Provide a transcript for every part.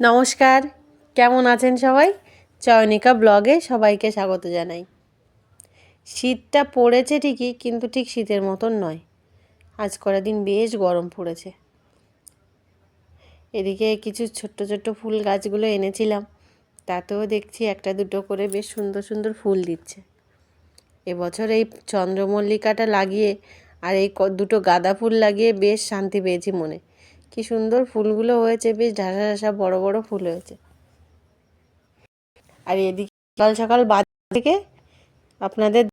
নমস্কার, কেমন আছেন সবাই? চয়নিকা ব্লগে সবাইকে স্বাগত জানাই। শীতটা পড়েছে ঠিকই, কিন্তু ঠিক শীতের মতন নয়। আজ দিন বেশ গরম পড়েছে। এদিকে কিছু ছোট্ট ছোট্ট ফুল গাছগুলো এনেছিলাম। তাতেও দেখছি একটা দুটো করে বেশ সুন্দর সুন্দর ফুল দিচ্ছে। এবছর এই চন্দ্রমল্লিকাটা লাগিয়ে আর এই দুটো গাঁদা ফুল লাগিয়ে বেশ শান্তি পেয়েছি মনে। কি সুন্দর ফুলগুলো হয়েছে, বেশ ঢাসা ঢাসা বড় বড় ফুল হয়েছে। আর এদিকে সকাল সকাল বাজার থেকে আপনাদের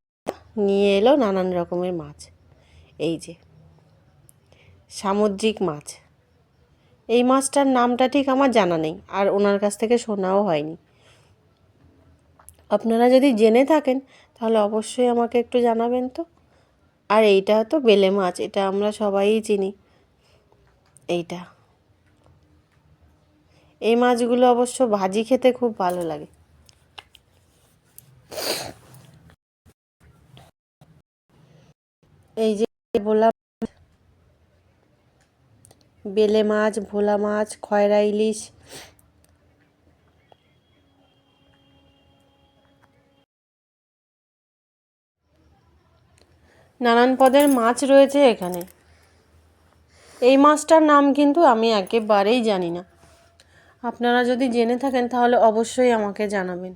নিয়ে এলো নানান রকমের মাছ। এই যে, সামুদ্রিক মাছ। এই মাছটার নামটা ঠিক আমার জানা নেই, আর ওনার কাছ থেকে শোনাও হয়নি। আপনারা যদি জেনে থাকেন, তাহলে অবশ্যই আমাকে একটু জানাবেন তো। আর এইটা তো বেলে মাছ, এটা আমরা সবাই চিনি। এইটা। এই মাছগুলো অবশ্য ভাজি খেতে খুব ভালো লাগে। এই যে ভোলা বেলে মাছ, ভোলা মাছ, খয়রা ইলিশ। নানান পদের মাছ রয়েছে এখানে। এই মাছটার নাম কিন্তু আমি একেবারেই জানি না। আপনারা যদি জেনে থাকেন তাহলে অবশ্যই আমাকে জানাবেন।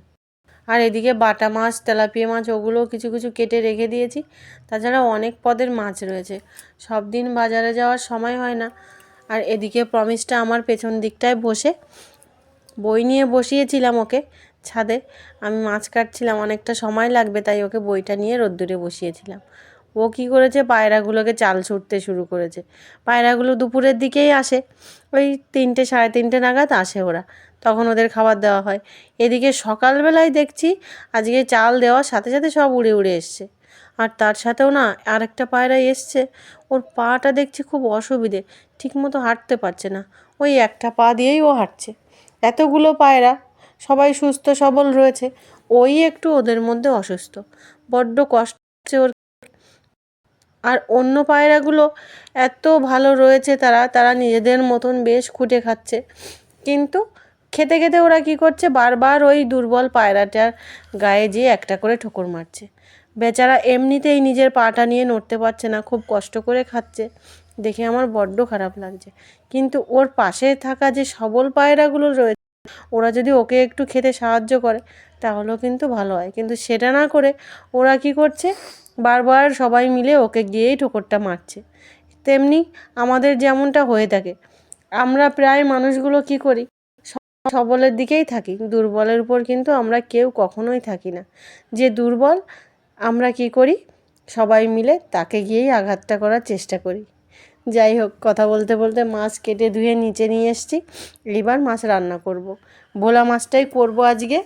আর এদিকে বাটা মাছ, তেলাপিয়া মাছ ওগুলো কিছু কিছু কেটে রেখে দিয়েছি। তাছাড়া অনেক পদের মাছ রয়েছে। সব দিন বাজারে যাওয়ার সময় হয় না। আর এদিকে প্রমিসটা আমার পেছন দিকটায় বসে। বই নিয়ে বসিয়েছিলাম ওকে ছাদে। আমি মাছ কাটছিলাম, অনেকটা সময় লাগবে, তাই ওকে বইটা নিয়ে রোদ্দুরে বসিয়েছিলাম। ও কী করেছে? পায়রাগুলোকে চাল ছুটতে শুরু করেছে। পায়রাগুলো দুপুরের দিকেই আসে। ওই তিনটে, সাড়ে তিনটে নাগাদ আসে ওরা। তখন ওদের খাবার দেওয়া হয়। এদিকে সকালবেলায় দেখছি আজকে চাল দেওয়ার সাথে সাথে সব উড়ে উড়ে এসছে। আর তার সাথেও না আরেকটা পায়রা এসছে। ওর পাটা দেখছি খুব অসুবিধে, ঠিকমতো হাঁটতে পারছে না। ওই একটা পা দিয়েই ও হাঁটছে। এতগুলো পায়রা, সবাই সুস্থ সবল রয়েছে। ওই একটু ওদের মধ্যে অসুস্থ। বড্ড কষ্ট হচ্ছে ওর আর অন্য পায়রাগুলো এত ভালো রয়েছে তারা তারা নিজেদের মতন বেশ খুঁটে খাচ্ছে। কিন্তু খেতে খেতে ওরা কি করছে? বারবার ওই দুর্বল পায়রাটার গায়ে যেয়ে একটা করে ঠোকর মারছে। বেচারা এমনিতেই নিজের পাটা নিয়ে নড়তে পারছে না, খুব কষ্ট করে খাচ্ছে। দেখে আমার বড্ড খারাপ লাগছে। কিন্তু ওর পাশে থাকা যে সবল পায়রাগুলো রয়েছে ওরা যদি ওকে একটু খেতে সাহায্য করে তাহলেও কিন্তু ভালো হয়। কিন্তু সেটা না করে ওরা কি করছে? বারবার সবাই মিলে ওকে গিয়েই ঠোকরটা মারছে। তেমনি আমাদের যেমনটা হয়ে থাকে। আমরা প্রায় মানুষগুলো কি করি? সবলের দিকেই থাকি। দুর্বলের উপর কিন্তু আমরা কেউ কখনোই থাকি না। যে দুর্বল, আমরা কি করি? সবাই মিলে তাকে গিয়েই আঘাতটা করার চেষ্টা করি। যাই হোক, কথা বলতে বলতে মাছ কেটে ধুয়ে নিচে নিয়ে এসছি। এইবার মাছ রান্না করব। ভোলা মাছটাই করব আজকে।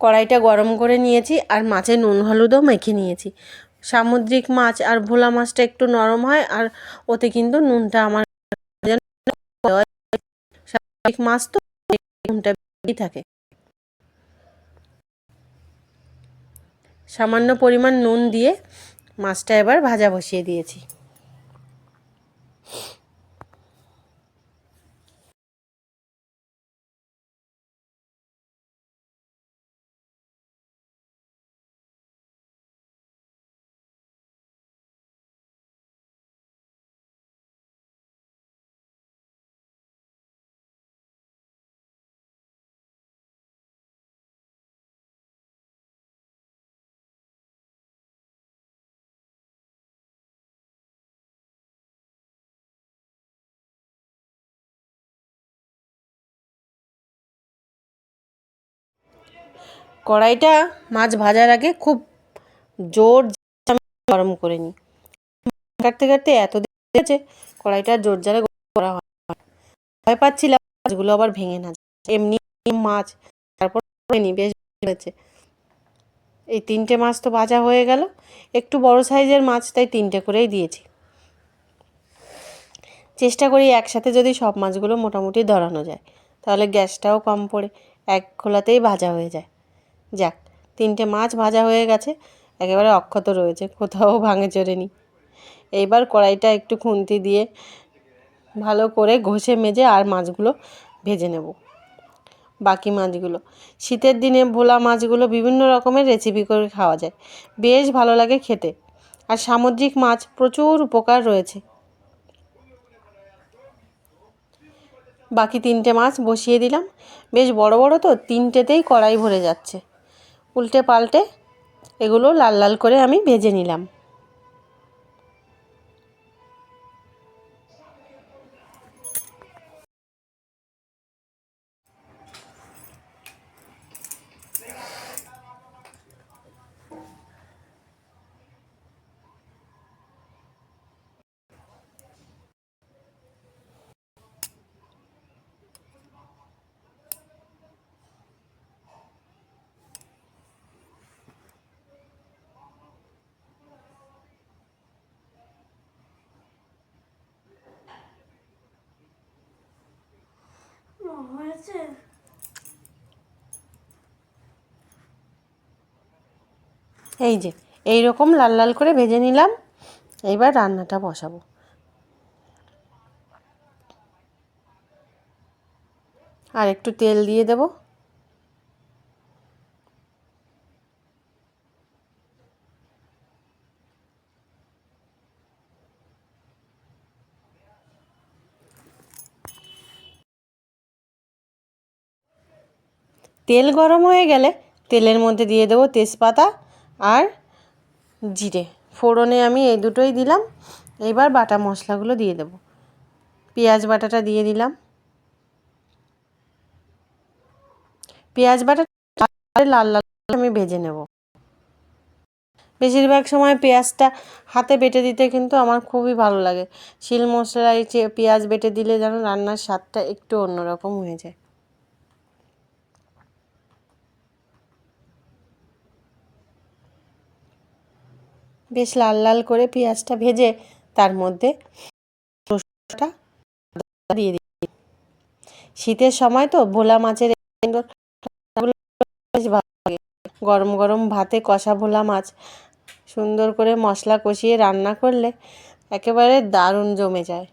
কড়াইটা গরম করে নিয়েছি আর মাছে নুন হলুদও মেখে নিয়েছি। সামুদ্রিক মাছ আর ভোলা মাছটা একটু নরম হয় আর ওতে কিন্তু নুনটা আমার সামুদ্রিক মাছ তো নুনটা থাকে। সামান্য পরিমাণ নুন দিয়ে মাছটা এবার ভাজা বসিয়ে দিয়েছি। কড়াইটা মাছ ভাজার আগে খুব জোর গরম করে নিই। কাটতে কাটতে এত দিয়েছে কড়াইটা জোর গরম করা হয়। ভয় পাচ্ছিলাম, মাছগুলো আবার ভেঙে না এমনি মাছ তারপর বেশ হয়েছে এই তিনটে মাছ তো ভাজা হয়ে গেল, একটু বড় সাইজের মাছ তাই তিনটে করেই দিয়েছি। চেষ্টা করি একসাথে যদি সব মাছগুলো মোটামুটি ধরানো যায়, তাহলে গ্যাসটাও কম পড়ে, এক খোলাতেই ভাজা হয়ে যায়। যাক, তিনটে মাছ ভাজা হয়ে গেছে, একেবারে অক্ষত রয়েছে, কোথাও ভাঙে চড়েনি। এইবার কড়াইটা একটু খুন্তি দিয়ে ভালো করে ঘষে মেজে আর মাছগুলো ভেজে নেব। বাকি মাছগুলো। শীতের দিনে ভোলা মাছগুলো বিভিন্ন রকমের রেসিপি করে খাওয়া যায়। বেশ ভালো লাগে খেতে। আর সামুদ্রিক মাছ প্রচুর উপকার রয়েছে। বাকি তিনটে মাছ বসিয়ে দিলাম। বেশ বড় বড় তো, তিনটেতেই কড়াই ভরে যাচ্ছে। উল্টে পাল্টে এগুলো লাল লাল করে আমি ভেজে নিলাম। হয়েছে এই যে এই রকম লাল লাল করে ভেজে নিলাম। এইবার রান্নাটা বসাবো। আর একটু তেল দিয়ে দেব। তেল গরম হয়ে গেলে তেলের মধ্যে দিয়ে দেবো তেজপাতা আর জিরে। ফোড়নে আমি এই দুটোই দিলাম। এবার বাটা মশলাগুলো দিয়ে দেবো। পেঁয়াজ বাটাটা দিয়ে দিলাম। পেঁয়াজ বাটা লাল লাল আমি ভেজে নেব। বেশিরভাগ সময় পেঁয়াজটা হাতে বেটে দিতে কিন্তু আমার খুবই ভালো লাগে। শিল মশলায় পেঁয়াজ বেটে দিলে যেন রান্নার স্বাদটা একটু অন্যরকম হয়ে যায়। বেশ লাল লাল করে পেঁয়াজটা ভেজে তার মধ্যে দিয়ে দিই শীতের সময় তো ভোলা মাছের বেশ ভালো গরম গরম ভাতে কষা ভোলা মাছ, সুন্দর করে মশলা কষিয়ে রান্না করলে একেবারে দারুণ জমে যায়।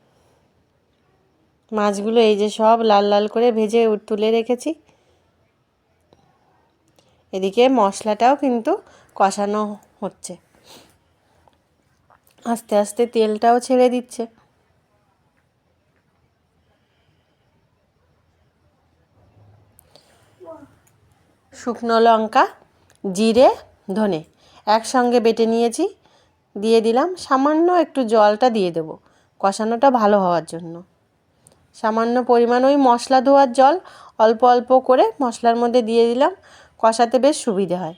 মাছগুলো এই যে সব লাল লাল করে ভেজে তুলে রেখেছি। এদিকে মশলাটাও কিন্তু কষানো হচ্ছে। আস্তে আস্তে তেলটাও ছেড়ে দিচ্ছে। শুকনো লঙ্কা, জিরে, ধনে একসঙ্গে বেটে নিয়েছি, দিয়ে দিলাম। সামান্য একটু জলটা দিয়ে দেবো, কষানোটা ভালো হওয়ার জন্য। সামান্য পরিমাণ ওই মশলা ধোয়ার জল অল্প অল্প করে মশলার মধ্যে দিয়ে দিলাম, কষাতে বেশ সুবিধে হয়।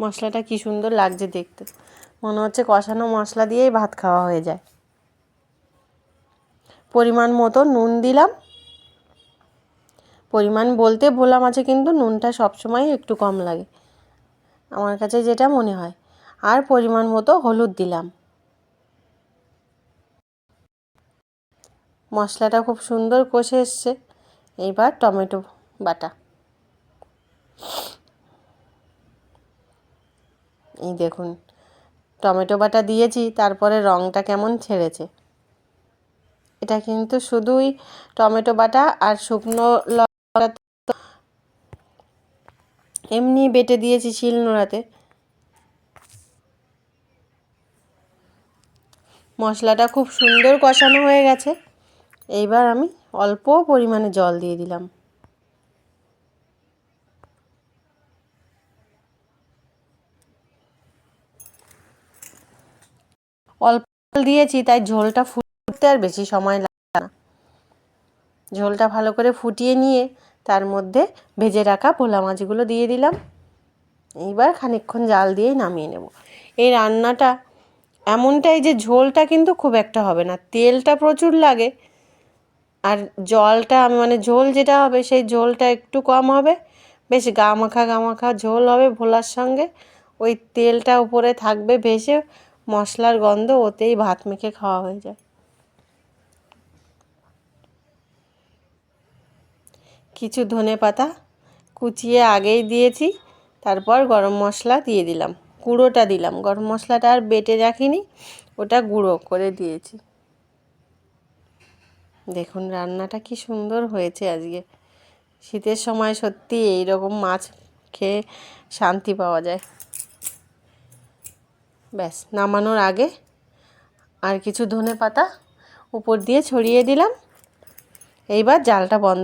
মশলাটা কি সুন্দর লাগছে দেখতে। মনে হচ্ছে কষানো মশলা দিয়েই ভাত খাওয়া হয়ে যায়। পরিমাণ মতো নুন দিলাম। পরিমাণ বলতে ভোলা মাছে কিন্তু নুনটা সবসময় একটু কম লাগে। আমার কাছে যেটা মনে হয়। আর পরিমাণ মতো হলুদ দিলাম। মশলাটা খুব সুন্দর কষে এসছে। এইবার টমেটো বাটা। এই দেখুন, টমেটো বাটা দিয়েছি, তারপরে রঙটা কেমন ছেড়েছে। এটা কিন্তু শুধুই টমেটো বাটা আর শুকনো লঙ্কা এমনি বেটে দিয়েছি শিল নোড়াতে। মশলাটা খুব সুন্দর কষানো হয়ে গেছে। এইবার আমি অল্প পরিমাণে জল দিয়ে দিলাম অল্প জল দিয়েছি, তাই ঝোলটা ফুটতে আর বেশি সময় লাগে না। ঝোলটা ভালো করে ফুটিয়ে নিয়ে তার মধ্যে ভেজে রাখা ভোলা মাছগুলো দিয়ে দিলাম। এইবার খানিকক্ষণ জাল দিয়েই নামিয়ে নেব। এই রান্নাটা এমনটাই যে ঝোলটা কিন্তু খুব একটা হবে না, তেলটা প্রচুর লাগে। আর জলটা আমি মানে ঝোল যেটা হবে সেই ঝোলটা একটু কম হবে। বেশ গামাখা গামাখা ঝোল হবে ভোলার সঙ্গে। ওই তেলটা উপরে থাকবে ভেসে মশলার গন্ধ ওতেই ভাত মেখে খাওয়া হয়ে যায়। কিছু ধনে পাতা কুচিয়ে আগেই দিয়েছি, তারপর গরম মশলা দিয়ে দিলাম, গুঁড়োটা দিলাম। গরম মশলাটা আর বেটে রাখিনি, ওটা গুঁড়ো করে দিয়েছি। দেখুন রান্নাটা কি সুন্দর হয়েছে আজকে। শীতের সময় সত্যি এই রকম মাছ খেয়ে শান্তি পাওয়া যায়। ব্যাস নামানোর আগে আর কিছু ধনে পাতা উপর দিয়ে ছড়িয়ে দিলাম। এইবার জালটা বন্ধ